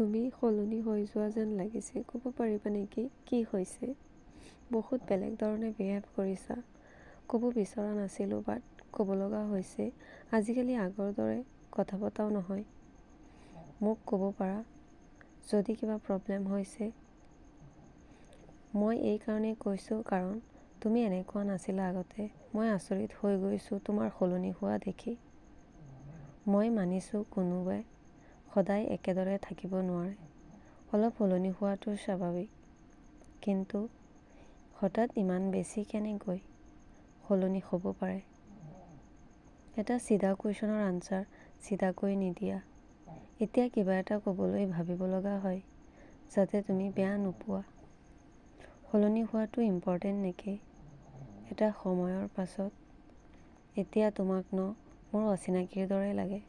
তুমি সলনি হৈ যোৱা যেন লাগিছে ক'ব পাৰিবা নেকি? কি হৈছে? বহুত বেলেগ ধৰণে বিহেভ কৰিছা। ক'ব বিচৰা নাছিলোঁ বাট ক'ব লগা হৈছে আজিকালি আগৰ দৰে কথা পতাও নহয়। মোক ক'ব পাৰা যদি কিবা প্ৰব্লেম হৈছে? মই এই কাৰণেই কৈছোঁ কাৰণ তুমি এনেকুৱা নাছিলা আগতে। মই আচৰিত হৈ গৈছোঁ তোমাৰ সলনি হোৱা দেখি। মই মানিছোঁ কোনোৱে সদায় একেদৰে থাকিব নোৱাৰে। অলপ সলনি হোৱাটো স্বাভাৱিক। কিন্তু হঠাৎ ইমান বেছি কেনেকৈ সলনি হ'ব পাৰে? এটা চিধা কুৱেশ্যনৰ আনচাৰ চিধাকৈ নিদিয়া। এতিয়া কিবা এটা ক'বলৈ ভাবিব লগা হয় যাতে তুমি বেয়া নোপোৱা। সলনি হোৱাটো ইম্পৰ্টেণ্ট নেকি? এটা সময়ৰ পাছত। এতিয়া তোমাক ন মোৰ অচিনাকিৰ দৰে লাগে।